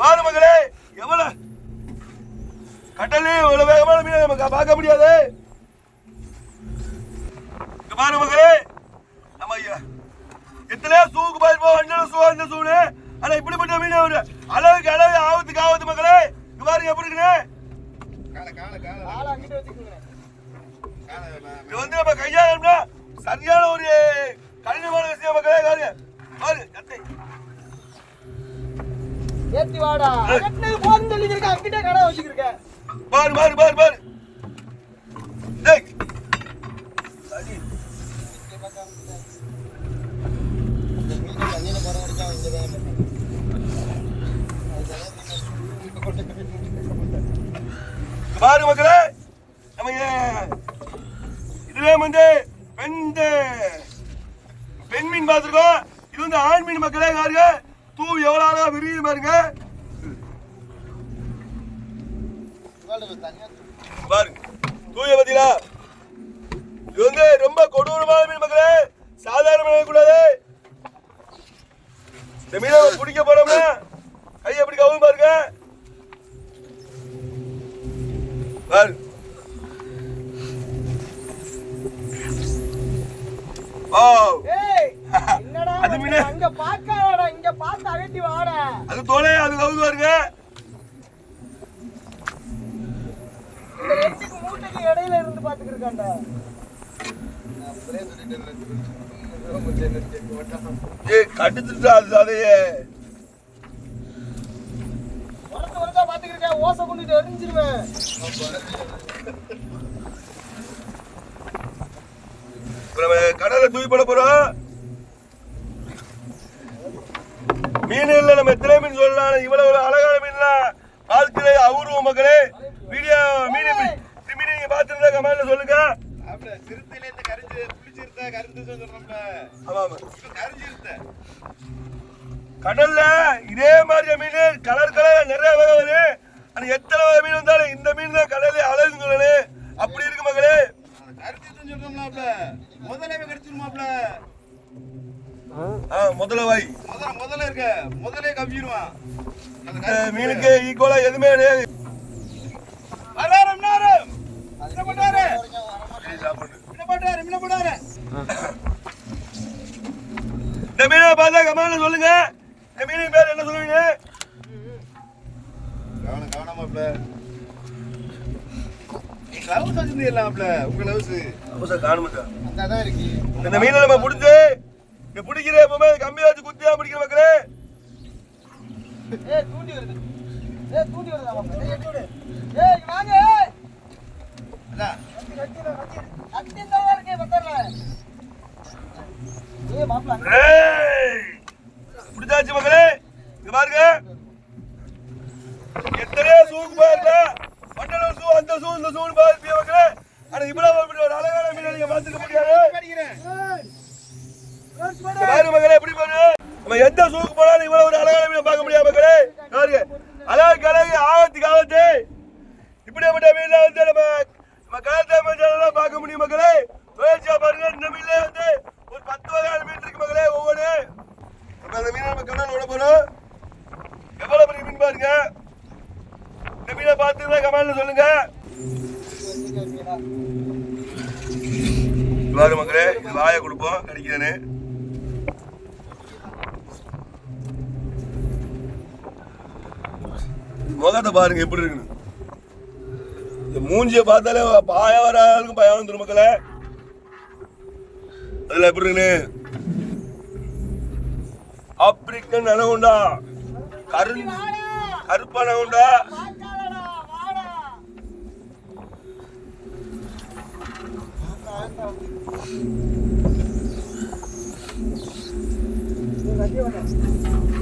வாரு மகளே எவ்வளவு? கடலே இவ்வளவு வேகமான மீனை நமக்கு பார்க்க முடியாது. இங்க பாரு மகளே நம்ம ஐயா எத்தனையோ சூக்கு பாருப்போம் அண்ணன் சூ அந்த சூடு ஆனா இப்படிப்பட்ட மீன் ஒரு அளவுக்கு அளவு ஆபத்துக்கு ஆபத்து மகளே. இங்க பாருங்க எப்படி இது வந்து நம்ம கையாளம்னா சரியான ஒரு கடினமான விஷயம் மக்களே பாருங்க பாரு. ஏத்தி வாடா. கட்டினது போதும் சொல்லி இருக்க அங்கிட்டே கடை வச்சுக்கிருக்க. பாரு பாரு பாரு பாரு. பாரு மக்களே. நம்ம இதுல வந்து பெண் பெண் மீன் பார்த்துருக்கோம். இது வந்து ஆண் மீன் மக்களே பாருங்க. தூ எவ்வளவு அழகா விரியுது பாருங்க. பாருங்க. தூய பத்தியா இது வந்து ரொம்ப கொடூரமான மீன் மக்களே. சாதாரண மீன் கூடாது. இந்த மீனை பிடிக்க போறோம்னா கையை எப்படி கவுந்து பாருங்க. பாரு. ஓ ஏய் என்னடா அது மீனு. அங்க பாக்காதடா இங்க பார்த்து அகட்டி வாடா. அது தோலே அது ரெண்டுக்கு மூட்டைக்கு இடையில இருந்து பாத்துக்கிருக்காண்டா ஏ கட்டுத்துட்டா அது அதையே உரத்து உரத்தா பாத்துக்கிருக்க ஓசை கொண்டுட்டு எரிஞ்சிருவேன். கடலை தூக்கி போட போறோம். மீன் இல்ல நம்ம எத்தனை மீன் சொல்லலாம் இவ்வளவு அழகான மீன்லாம் வாழ்க்கையில அபூர்வம் மக்களே. வீடியோ மீன் மீன் நீங்க பாத்துருந்தா கமெண்ட்ல சொல்லுங்க. கடல்ல இதே மாதிரி மீன் கலர் கலர் நிறைய வகை வருது. ஆனா எத்தனை வகை மீன் வந்தாலும் இந்த மீன் தான் கடலே அழகுன்னு சொல்லணும் அப்படி இருக்கு மகளே கரிஞ்சிருத்தம் சொல்றோம்லாப்ல முதலே கடிச்சிருமாப்ல முதல்ல வாய் முதல்ல முதல்ல இருக்க. முதலே கவ்விடுவான் மீனுக்கு ஈக்குவலா எதுவுமே கிடையாது. இந்த மீனை பார்த்தா கமெண்ட்ல சொல்லுங்க. இந்த மீனின் பேர் என்ன சொல்லுவீங்க? கவனம் கவனமாப்ல கிளவுஸ் வச்சிருந்தீங்களாப்ல உங்க கிளவுஸ் இருக்கு. இந்த மீனை நம்ம பிடிச்சு இங்க பிடிக்கிற எப்பவுமே கம்மியா வச்சு குத்தியா பிடிக்கிற மக்களே. ஏய் தூண்டி வருது. ஏய் தூண்டி வருதா ஏய் தூண்டு ஏய் இங்க வாங்க. ஏய் அதான் கட்டி கட்டி கட்டி தான் இருக்கே பத்தறல ஏய் ஏய்! பிடிச்சாச்சு மக்களே. இங்க பாருங்க. எத்தனையோ சூக்கு பாருங்க மண்டல சூ அந்த சூ இந்த சூன்னு பாருங்க மக்களே ஆனா இவ்வளவு இப்படி ஒரு அழகான மீனை நீங்க பார்த்துக்க முடியாது படிக்கிறேன் ரோஸ் இங்க பாருங்க மக்களே எப்படி பாரு நம்ம எந்த சூக்கு போனாலும் இவ்வளவு ஒரு அழகான மீனை பார்க்க முடியாது மக்களே பாருங்க அழகு அழகு ஆபத்துக்கு ஆபத்து இப்படிப்பட்ட மீன்ல வந்து நம்ம நம்ம கடற்கரை மஞ்சள் பார்க்க முடியும் மக்களே தொடர்ச்சியா பாருங்க இந்த மீன்ல வந்து ஒரு பத்து வகையான மீன் இருக்கு மக்களே ஒவ்வொரு அப்ப அந்த மீனை நம்ம எவ்வளவு பெரிய மீன் பாருங்க. இந்த மீனை பார்த்து கமெண்ட்ல சொல்லுங்க. பாரு மக்களே இது வாயை கொடுப்போம். கிடைக்கிறேன்னு. முகத்தை பாருங்க எப்படி இருக்குன்னு. இந்த மூஞ்சிய பார்த்தாலே பாய வர ஆளுக்கும் பயம் வந்துடும் மக்களே. அதுல எப்படி இருக்குன்னு? ஆப்பிரிக்கன் அனகுண்டா கரு கருப்பு அனகுண்டா பாக்காதடா வாடா.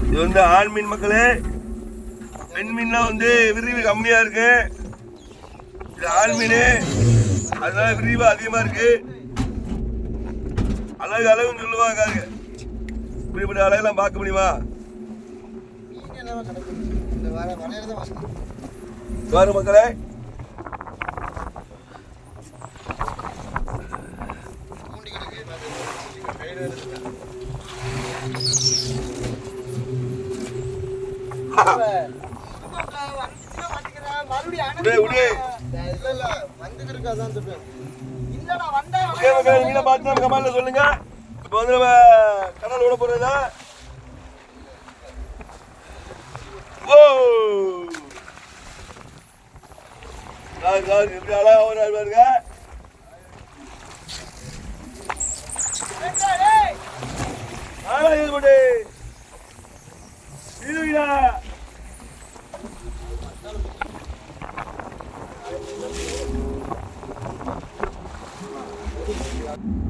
இது வந்து ஆண் மீன் மக்களே. பெண் மீன்லாம் வந்து விரிவு கம்மியா இருக்கு. இது ஆண் மீன். அதனால விரிவு அதிகமா இருக்கு. அழகு அழகுன்னு சொல்லுவாங்க. இப்படிப்பட்ட அழகெல்லாம் பார்க்க முடியுமா பாரு மக்களே சொல்லுங்க இப்போ வந்து நம்ம கடல் விட போறதா? ஓ! எப்படி அழகா ஒரு பாருங்க. ஆளா இது போட்டு. இதுடா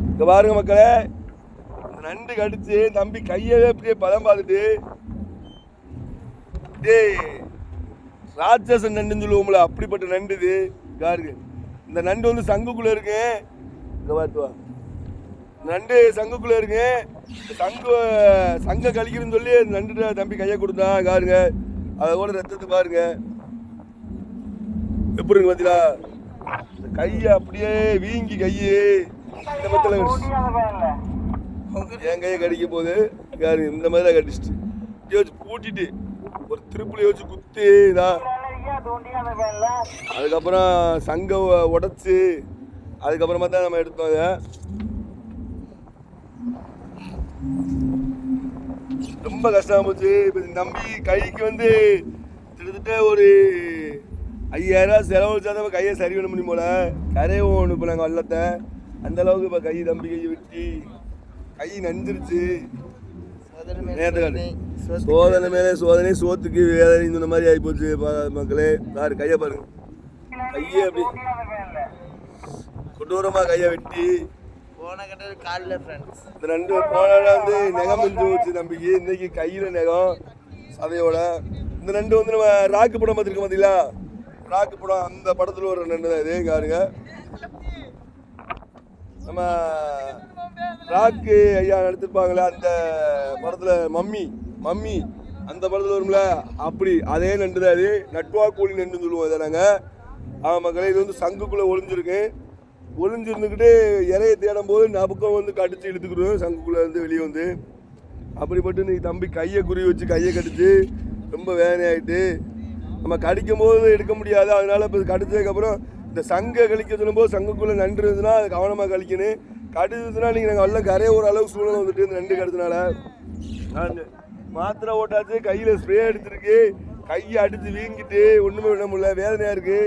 இங்க பாருங்க மக்களே. நண்டு கடிச்சு தம்பி கையவே அப்படியே பதம் பார்த்துட்டு டேய் ராட்சசன் நண்டுன்னு சொல்லுவோம்ல அப்படிப்பட்ட நண்டு இது. காருக்கு இந்த நண்டு வந்து சங்குக்குள்ள இருக்கு. இங்க பார்த்துவா நண்டு சங்குக்குள்ள இருக்கு. இந்த சங்கு சங்க கழிக்கிறேன்னு சொல்லி நண்டு தம்பி கையை கொடுத்தான் காருங்க அதை கூட ரத்தத்தை பாருங்க. எப்படி இருக்கு பார்த்தீங்களா இந்த கையை அப்படியே வீங்கி கையே இந்த மத்தில என் கையை கடிக்க போது யாரு? இந்த மாதிரி தான் கடிச்சிட்டு. யோசிச்சு பூட்டிட்டு ஒரு திருப்பில் வச்சு குத்து இதான் அதுக்கப்புறம் சங்க உடச்சி அதுக்கப்புறமா தான் நம்ம எடுத்தோம் அதை ரொம்ப கஷ்டமா போச்சு. இப்போ நம்பி கைக்கு வந்து கிட்டத்தட்ட ஒரு ஐயாயிரம் செலவழிச்சா தான் கையை சரி பண்ண முடியும் போல. கரையும் இப்போ நாங்கள் வல்லத்தை அந்த அளவுக்கு இப்போ கை நம்பி கையை வெட்டி. கை நஞ்சிருச்சு. சோதனை மேலே சோதனை சோத்துக்கு வேதனை இந்த மாதிரி ஆகி போச்சு. மக்களே யாரு கையை பாருங்க. கையை அப்படி கொடூரமா கையை வெட்டி. போன கட்டது காலில் ஃப்ரெண்ட்ஸ் இந்த ரெண்டு போன வந்து நெகம் மிஞ்சு போச்சு நம்பிக்கை இன்னைக்கு கையில நெகம் சதையோட. இந்த நண்டு வந்து நம்ம ராக்கு படம் பார்த்துருக்கோம் பார்த்தீங்களா ராக்கு படம் அந்த படத்துல ஒரு நண்டு தான். இது பாருங்க நம்ம ராக்கு ஐயா நடித்திருப்பாங்களே அந்த படத்தில் மம்மி மம்மி அந்த படத்தில் வரும்ல அப்படி அதே நண்டு தான் இது. நட்வா கூலி நண்டுன்னு சொல்லுவோம் இதை நாங்கள் ஆமாம் மக்களே இது வந்து சங்குக்குள்ளே ஒளிஞ்சிருக்கு. ஒளிஞ்சிருந்துக்கிட்டு இறையை தேடும் போது நபக்கம் வந்து கடிச்சு இழுத்துக்கிடுவோம் சங்குக்குள்ளே இருந்து வெளியே வந்து. அப்படிப்பட்டு நீ தம்பி கையை குறி வச்சு கையை கடிச்சு ரொம்ப வேதனையாயிட்டு நம்ம கடிக்கும் போது எடுக்க முடியாது. அதனால இப்போ கடிச்சதுக்கப்புறம் இந்த சங்க கழிக்க சொல்லும்போது சங்கக்குள்ளே நண்டு இருந்ததுனா அது கவனமாக கழிக்கணும். கடுதுனா நீங்கள் நாங்கள் எல்லாம் கரைய ஒரு அளவு சூழ்நிலை வந்துட்டு இந்த நண்டு கடுதுனால நான் மாத்திரை ஓட்டாச்சு கையில் ஸ்ப்ரே எடுத்துருக்கு. கையை அடித்து வீங்கிட்டு ஒன்றுமே விட முடியல வேதனையாக இருக்குது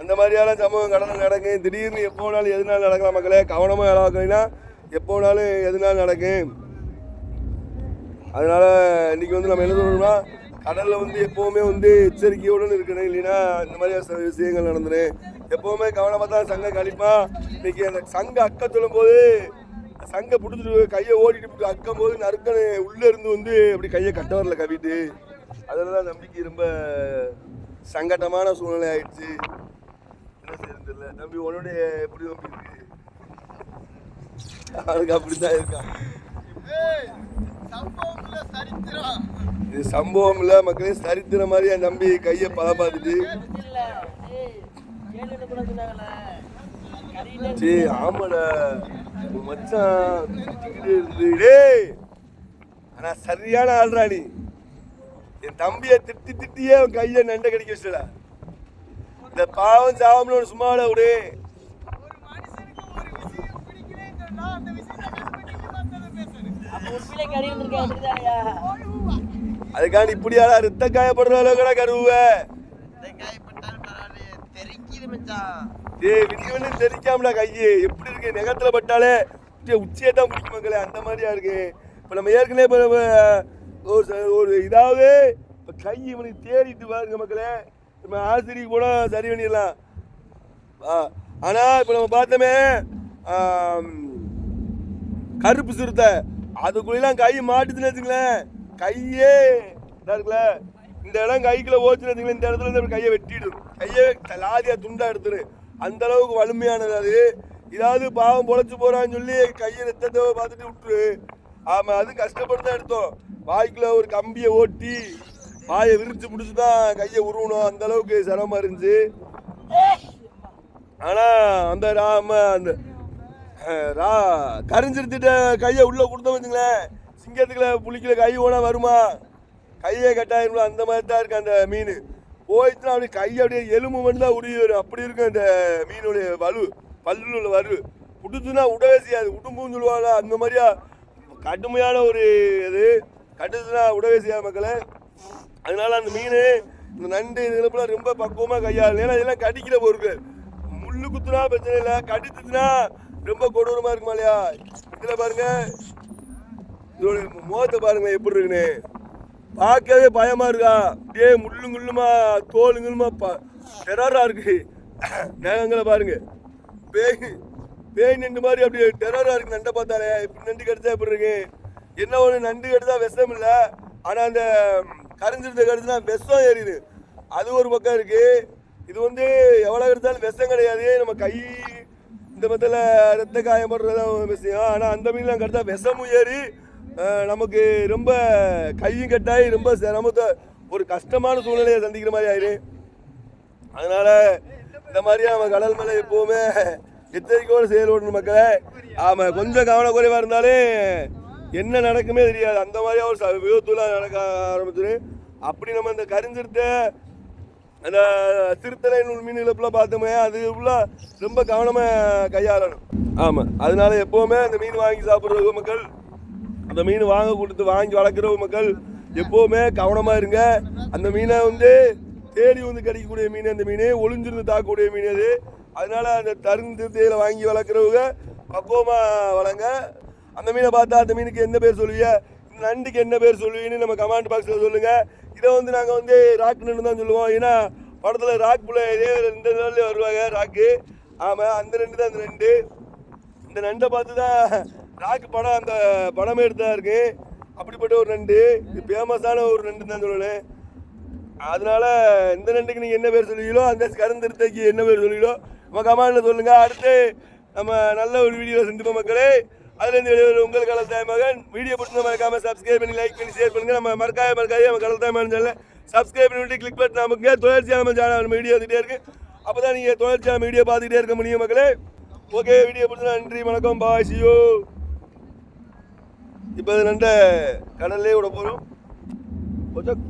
அந்த மாதிரியான சம்பவம் கடந்து நடக்கும் திடீர்னு எப்போ வேணாலும் எதுனாலும் நடக்கலாம் மக்களே. கவனமாக வேலை பார்க்கலைன்னா எப்போ வேணாலும் எதுனாலும் நடக்கும் அதனால இன்னைக்கு வந்து நம்ம என்ன சொல்லணும்னா கடலில் வந்து எப்போவுமே வந்து எச்சரிக்கையுடன் இருக்கணும் இல்லைன்னா இந்த மாதிரி சில விஷயங்கள் நடந்துடும் எப்போவுமே கவனமாக தான் சங்க கழிப்பான் இன்னைக்கு அந்த சங்க அக்க சொல்லும் போது சங்க பிடிச்சிட்டு கையை ஓடிட்டு அக்கம் போது நறுக்கணு உள்ளே இருந்து வந்து அப்படி கையை கட்ட வரல கவிட்டு. அதில் தான் நம்பிக்கை ரொம்ப சங்கட்டமான சூழ்நிலை ஆயிடுச்சு. என்ன செய்யறது இல்லை தம்பி உன்னுடைய எப்படி நம்பி இருக்கு? அவனுக்கு அப்படித்தான் இருக்கான் சரித்திரம். இது சம்பவம் இல்ல மக்களே சரித்திர மாதிரி என் நம்பி கையை பல பார்த்துட்டு. சீ ஆமாடா. மச்சான் இருந்து டேய் ஆனா சரியான ஆள்றா நீ. என் தம்பியை திட்டி திட்டியே அவன் கையை நண்டை கடிக்க வச்சுடா இந்த பாவம் சாவம்னு ஒரு சும்மா விட அதுக்காண்டி இப்படியாடா ரத்த காயப்படுற அளவுக்கு கருவுவ? கருவ பரவாயில்லையே தெரிக்குது தெரிக்காமடா கையே. எப்படி இருக்கு? நெகத்துல பட்டாலே அப்படியே உச்சியை தான் பிடிக்கும் மக்களே. அந்த மாதிரியா இருக்கு. இப்போ நம்ம ஏற்கனவே இப்போ ஒரு ச- ஒரு இதாவது இப்போ கை இவனுக்கு தேடிட்டு பாருங்க மக்களே. நம்ம ஆசிரியர் கூட சரி பண்ணிடலாம். ஆ ஆனால் இப்போ நம்ம பார்த்தோமே கருப்பு சிறுத்தை அதுக்குள்ளெல்லாம் கை மாட்டுதுன்னு வச்சுங்களேன் கையே இருக்குல்ல இந்த இடம் கைக்குள்ள ஓச்சுன்னு வச்சுங்களேன் இந்த இடத்துல இருந்து கையை வெட்டிடும். கையை லாதியா துண்டா எடுத்துரு. அந்த அளவுக்கு வலிமையானது அது. ஏதாவது பாவம் பொழைச்சு போறான்னு சொல்லி கையை ரத்தத்தை பார்த்துட்டு விட்டுரு. ஆமா அது கஷ்டப்பட்டு தான் எடுத்தோம். வாய்க்குள்ள ஒரு கம்பியை ஓட்டி வாயை விரிச்சு முடிச்சு தான் கையை உருவணும். அந்த அளவுக்கு சிரமமா இருந்துச்சு. ஆனா அந்த ராம அந்த ரா கரிஞ்சிருத்திட்ட கையை உள்ள கொடுத்தோம் வச்சுங்களேன் சிங்கத்துக்குள்ள புளிக்கல கை ஓனா வருமா? கையே கட்டாயிரும்ல அந்த மாதிரி தான் இருக்கு அந்த மீன். போயிடுச்சுன்னா அப்படியே கை அப்படியே எலும்பு மட்டும் தான் உருவி வரும். அப்படி இருக்கும் அந்த மீனுடைய வலு பல்லுல உள்ள வலு. விட்டுச்சுன்னா விடவே செய்யாது. உடும்புன்னு சொல்லுவாங்க. அந்த மாதிரியா? கடுமையான ஒரு இது. கட்டுச்சுன்னா விடவே செய்யாது மக்களை. அதனால அந்த மீன் இந்த நண்டு இதுலாம் ரொம்ப பக்குவமாக கையாளு ஏன்னா இதெல்லாம் கடிக்கிற பொருட்கள். முள்ளு குத்துனா பிரச்சனை இல்லை. கடிச்சுச்சுன்னா ரொம்ப கொடூரமாக இருக்குமா இல்லையா? இதில் பாருங்கள் இதோட முகத்தை பாருங்க எப்படி இருக்குன்னு. பார்க்கவே பயமா இருக்கா? அப்படியே முள்ளு முள்ளுமா தோல் டெரரா இருக்கு. நேகங்களை பாருங்க. பேய் பேய் நண்டு மாதிரி அப்படியே டெரரா இருக்கு நண்டை பார்த்தாலே. இப்படி நண்டு கடிச்சா எப்படி இருக்கு? என்ன ஒன்று நண்டு கடிச்சா விஷம் இல்லை. ஆனா அந்த கரைஞ்சிருந்த கடிச்சுனா விஷம் ஏறிது அது ஒரு பக்கம் இருக்கு. இது வந்து எவ்வளோ எடுத்தாலும் விஷம் கிடையாது. நம்ம கை இந்த மத்தில ரத்த காயம் போடுறதுதான் ஒரு விஷயம். ஆனால் அந்த மீன்லாம் கடித்தா விஷமும் ஏறி நமக்கு ரொம்ப கையும் கட்டாயி ரொம்ப சிரமத்தை ஒரு கஷ்டமான சூழ்நிலையை சந்திக்கிற மாதிரி ஆயிரு. அதனால இந்த மாதிரி அவன் கடல் மேலே எப்பவுமே எச்சரிக்கையோடு செயல்படணும் மக்களை. ஆமாம் கொஞ்சம் கவனக்குறைவாக இருந்தாலே என்ன நடக்குமே தெரியாது. அந்த மாதிரி ஒரு ச- விபத்துலாம் நடக்க ஆரம்பிச்சிரு. அப்படி நம்ம இந்த கரிஞ்சிருத்த அந்த சிறுத்தலை நூல் மீன் இழப்புலாம் பார்த்தோமே அது உள்ள ரொம்ப கவனமாக கையாளணும். ஆமாம் அதனால எப்போவுமே அந்த மீன் வாங்கி சாப்பிட்ற மக்கள் அந்த மீன் வாங்க கொடுத்து வாங்கி வளர்க்குற மக்கள் எப்போவுமே கவனமாக இருங்க. அந்த மீனை வந்து தேடி வந்து கிடைக்கக்கூடிய மீன் அந்த மீன் ஒளிஞ்சிருந்து தாக்கக்கூடிய மீன் அது. அதனால அந்த தருந்து தேயில வாங்கி வளர்க்குறவங்க பக்குவமாக வளங்க. அந்த மீனை பார்த்தா அந்த மீனுக்கு என்ன பேர் சொல்லுவீங்க? இந்த நண்டுக்கு என்ன பேர் சொல்லுவீங்கன்னு நம்ம கமெண்ட் பாக்ஸில் சொல்லுங்கள் இதை வந்து நாங்கள் வந்து ராக் நண்டு தான் சொல்லுவோம். ஏன்னா படத்தில் ராக் புள்ள இதே இந்த நாள்லேயே வருவாங்க ராக்கு. ஆமாம் அந்த ரெண்டு தான் அந்த ரெண்டு. இந்த நண்டை பார்த்து தான் ராக்கு படம் அந்த படமே எடுத்தா இருக்கு. அப்படிப்பட்ட ஒரு நண்டு இது ஃபேமஸான ஒரு நண்டு தான் சொல்லணும் அதனால இந்த நண்டுக்கு நீங்கள் என்ன பேர் சொல்லுவீங்களோ அந்த கருந்திருத்தைக்கு என்ன பேர் சொல்லுவீங்களோ நம்ம கமெண்ட்ல சொல்லுங்க. அடுத்து நம்ம நல்ல ஒரு வீடியோ சந்திப்போம் மக்களே. அதுலேருந்து வெளியே உங்கள் கலத்தாய் மகன். வீடியோ பிடிச்ச மறக்காம சப்ஸ்கிரைப் பண்ணி லைக் பண்ணி ஷேர் பண்ணுங்க. நம்ம மறக்காய மறக்காய நம்ம கலத்தாய் மகன் சேனல் சப்ஸ்கிரைப் பண்ணி கிளிக் பண்ணி நமக்கு தொடர்ச்சியாக நம்ம சேனல் வீடியோ வந்துகிட்டே இருக்கு. அப்போ தான் நீங்கள் தொடர்ச்சியாக வீடியோ பார்த்துக்கிட்டே இருக்க முடியும் மக்களே. ஓகே வீடியோ பிடிச்சா நன்றி வணக்கம். பாய் சியோ இப்போ நண்டை கடல்லே விட போகிறோம் கொஞ்சம்